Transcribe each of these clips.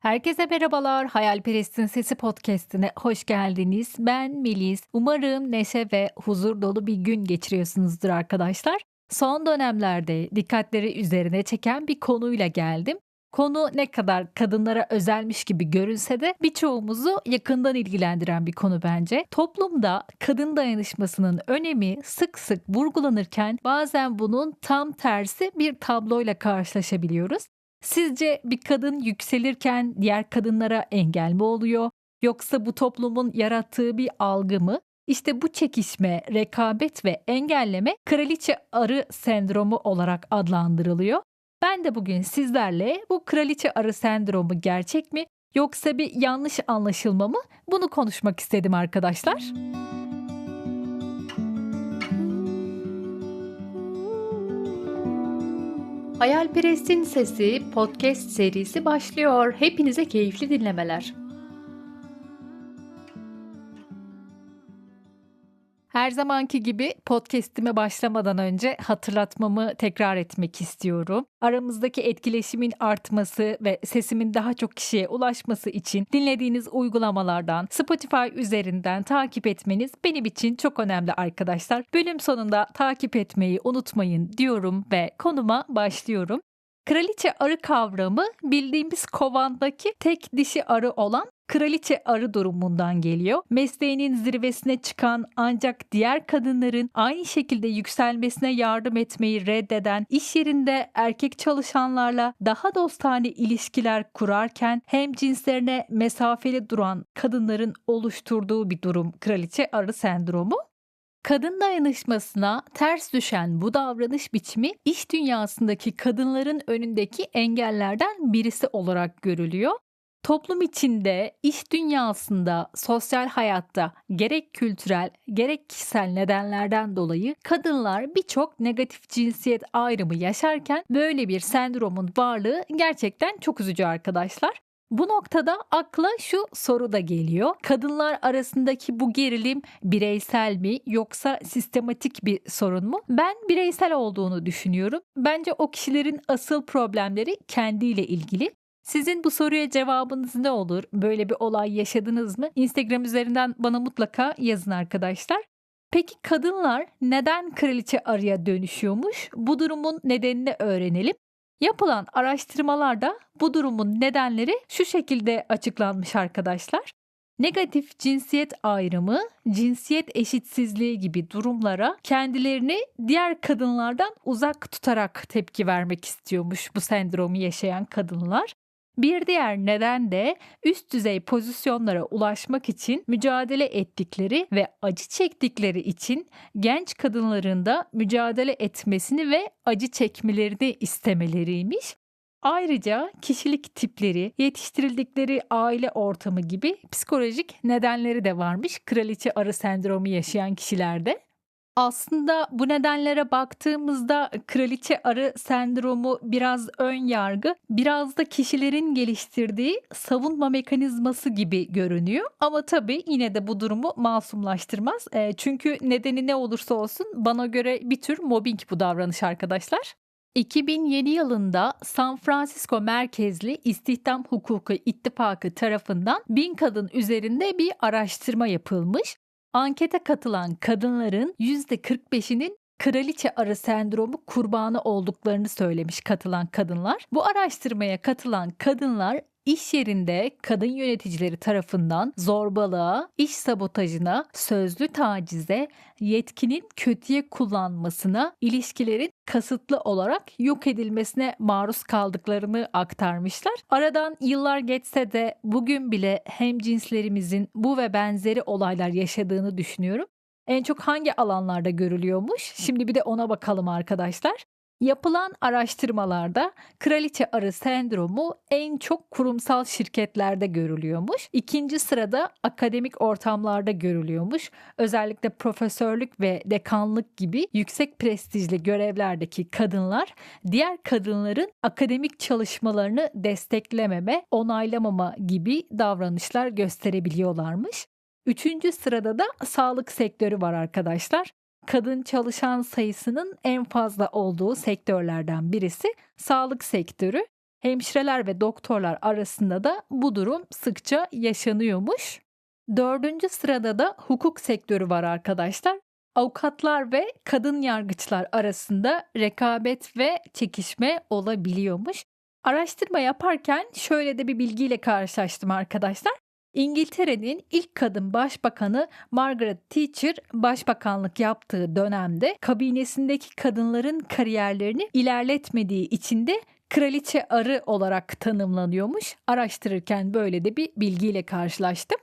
Herkese merhabalar. Hayalperest'in Sesi Podcast'ine hoş geldiniz. Ben Melis. Umarım neşe ve huzur dolu bir gün geçiriyorsunuzdur arkadaşlar. Son dönemlerde dikkatleri üzerine çeken bir konuyla geldim. Konu ne kadar kadınlara özelmiş gibi görünse de birçoğumuzu yakından ilgilendiren bir konu bence. Toplumda kadın dayanışmasının önemi sık sık vurgulanırken bazen bunun tam tersi bir tabloyla karşılaşabiliyoruz. Sizce bir kadın yükselirken diğer kadınlara engel mi oluyor? Yoksa bu toplumun yarattığı bir algı mı? İşte bu çekişme, rekabet ve engelleme kraliçe arı sendromu olarak adlandırılıyor. Ben de bugün sizlerle bu kraliçe arı sendromu gerçek mi yoksa bir yanlış anlaşılma mı bunu konuşmak istedim arkadaşlar. Hayalperest'in Sesi podcast serisi başlıyor. Hepinize keyifli dinlemeler. Her zamanki gibi podcast'ime başlamadan önce hatırlatmamı tekrar etmek istiyorum. Aramızdaki etkileşimin artması ve sesimin daha çok kişiye ulaşması için dinlediğiniz uygulamalardan Spotify üzerinden takip etmeniz benim için çok önemli arkadaşlar. Bölüm sonunda takip etmeyi unutmayın diyorum ve konuma başlıyorum. Kraliçe arı kavramı bildiğimiz kovandaki tek dişi arı olan kraliçe arı durumundan geliyor. Mesleğinin zirvesine çıkan ancak diğer kadınların aynı şekilde yükselmesine yardım etmeyi reddeden, iş yerinde erkek çalışanlarla daha dostane ilişkiler kurarken hem cinslerine mesafeli duran kadınların oluşturduğu bir durum kraliçe arı sendromu. Kadın dayanışmasına ters düşen bu davranış biçimi iş dünyasındaki kadınların önündeki engellerden birisi olarak görülüyor. Toplum içinde, iş dünyasında, sosyal hayatta gerek kültürel gerek kişisel nedenlerden dolayı kadınlar birçok negatif cinsiyet ayrımı yaşarken böyle bir sendromun varlığı gerçekten çok üzücü arkadaşlar. Bu noktada akla şu soru da geliyor. Kadınlar arasındaki bu gerilim bireysel mi yoksa sistematik bir sorun mu? Ben bireysel olduğunu düşünüyorum. Bence o kişilerin asıl problemleri kendiyle ilgili. Sizin bu soruya cevabınız ne olur? Böyle bir olay yaşadınız mı? Instagram üzerinden bana mutlaka yazın arkadaşlar. Peki kadınlar neden kraliçe arıya dönüşüyormuş? Bu durumun nedenini öğrenelim. Yapılan araştırmalarda bu durumun nedenleri şu şekilde açıklanmış arkadaşlar. Negatif cinsiyet ayrımı, cinsiyet eşitsizliği gibi durumlara kendilerini diğer kadınlardan uzak tutarak tepki vermek istiyormuş bu sendromu yaşayan kadınlar. Bir diğer neden de üst düzey pozisyonlara ulaşmak için mücadele ettikleri ve acı çektikleri için genç kadınların da mücadele etmesini ve acı çekmelerini istemeleriymiş. Ayrıca kişilik tipleri, yetiştirildikleri aile ortamı gibi psikolojik nedenleri de varmış kraliçe arı sendromu yaşayan kişilerde. Aslında bu nedenlere baktığımızda kraliçe arı sendromu biraz ön yargı, biraz da kişilerin geliştirdiği savunma mekanizması gibi görünüyor. Ama tabii yine de bu durumu masumlaştırmaz. E, çünkü nedeni ne olursa olsun bana göre bir tür mobbing bu davranış arkadaşlar. 2007 yılında San Francisco merkezli İstihdam Hukuku İttifakı tarafından bin kadın üzerinde bir araştırma yapılmış. Ankete katılan kadınların %45'inin kraliçe arı sendromu kurbanı olduklarını söylemiş katılan kadınlar. Bu araştırmaya katılan kadınlar iş yerinde kadın yöneticileri tarafından zorbalığa, iş sabotajına, sözlü tacize, yetkinin kötüye kullanmasına, ilişkilerin kasıtlı olarak yok edilmesine maruz kaldıklarını aktarmışlar. Aradan yıllar geçse de bugün bile hem cinslerimizin bu ve benzeri olaylar yaşadığını düşünüyorum. En çok hangi alanlarda görülüyormuş? Şimdi bir de ona bakalım arkadaşlar. Yapılan araştırmalarda kraliçe arı sendromu en çok kurumsal şirketlerde görülüyormuş. İkinci sırada akademik ortamlarda görülüyormuş. Özellikle profesörlük ve dekanlık gibi yüksek prestijli görevlerdeki kadınlar diğer kadınların akademik çalışmalarını desteklememe, onaylamama gibi davranışlar gösterebiliyorlarmış. Üçüncü sırada da sağlık sektörü var arkadaşlar kadın çalışan sayısının en fazla olduğu sektörlerden birisi sağlık sektörü. Hemşireler ve doktorlar arasında da bu durum sıkça yaşanıyormuş. Dördüncü sırada da hukuk sektörü var arkadaşlar. Avukatlar ve kadın yargıçlar arasında rekabet ve çekişme olabiliyormuş. Araştırma yaparken şöyle de bir bilgiyle karşılaştım arkadaşlar. İngiltere'nin ilk kadın başbakanı Margaret Thatcher başbakanlık yaptığı dönemde kabinesindeki kadınların kariyerlerini ilerletmediği için de kraliçe arı olarak tanımlanıyormuş. Araştırırken böyle de bir bilgiyle karşılaştım.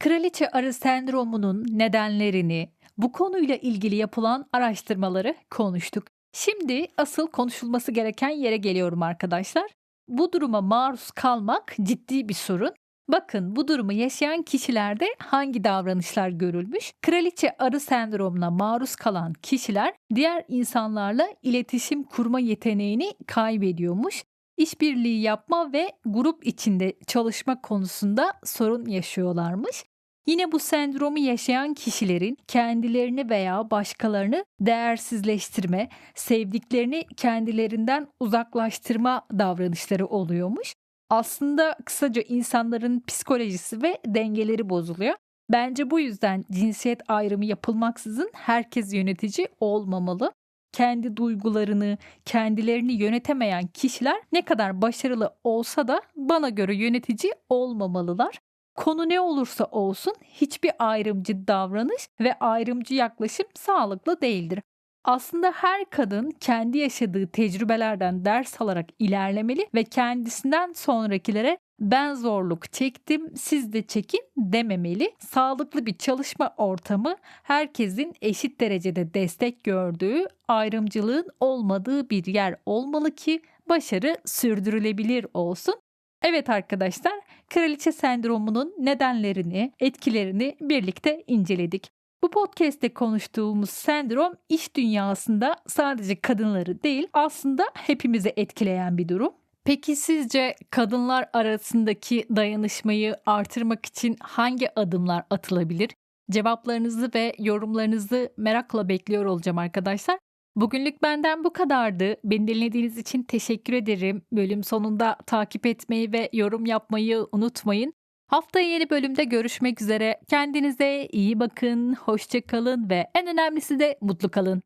Kraliçe arı sendromunun nedenlerini, bu konuyla ilgili yapılan araştırmaları konuştuk. Şimdi asıl konuşulması gereken yere geliyorum arkadaşlar. Bu duruma maruz kalmak ciddi bir sorun. Bakın bu durumu yaşayan kişilerde hangi davranışlar görülmüş? Kraliçe arı sendromuna maruz kalan kişiler diğer insanlarla iletişim kurma yeteneğini kaybediyormuş. İşbirliği yapma ve grup içinde çalışma konusunda sorun yaşıyorlarmış. Yine bu sendromu yaşayan kişilerin kendilerini veya başkalarını değersizleştirme, sevdiklerini kendilerinden uzaklaştırma davranışları oluyormuş. Aslında kısaca insanların psikolojisi ve dengeleri bozuluyor. Bence bu yüzden cinsiyet ayrımı yapılmaksızın herkes yönetici olmamalı. Kendi duygularını, kendilerini yönetemeyen kişiler ne kadar başarılı olsa da bana göre yönetici olmamalılar. Konu ne olursa olsun hiçbir ayrımcı davranış ve ayrımcı yaklaşım sağlıklı değildir. Aslında her kadın kendi yaşadığı tecrübelerden ders alarak ilerlemeli ve kendisinden sonrakilere ben zorluk çektim siz de çekin dememeli. Sağlıklı bir çalışma ortamı herkesin eşit derecede destek gördüğü, ayrımcılığın olmadığı bir yer olmalı ki başarı sürdürülebilir olsun. Evet arkadaşlar, kraliçe sendromunun nedenlerini, etkilerini birlikte inceledik. Bu podcast'te konuştuğumuz sendrom iş dünyasında sadece kadınları değil aslında hepimizi etkileyen bir durum. Peki sizce kadınlar arasındaki dayanışmayı artırmak için hangi adımlar atılabilir? Cevaplarınızı ve yorumlarınızı merakla bekliyor olacağım arkadaşlar. Bugünlük benden bu kadardı. Beni dinlediğiniz için teşekkür ederim. Bölüm sonunda takip etmeyi ve yorum yapmayı unutmayın. Haftaya yeni bölümde görüşmek üzere. Kendinize iyi bakın, hoşça kalın ve en önemlisi de mutlu kalın.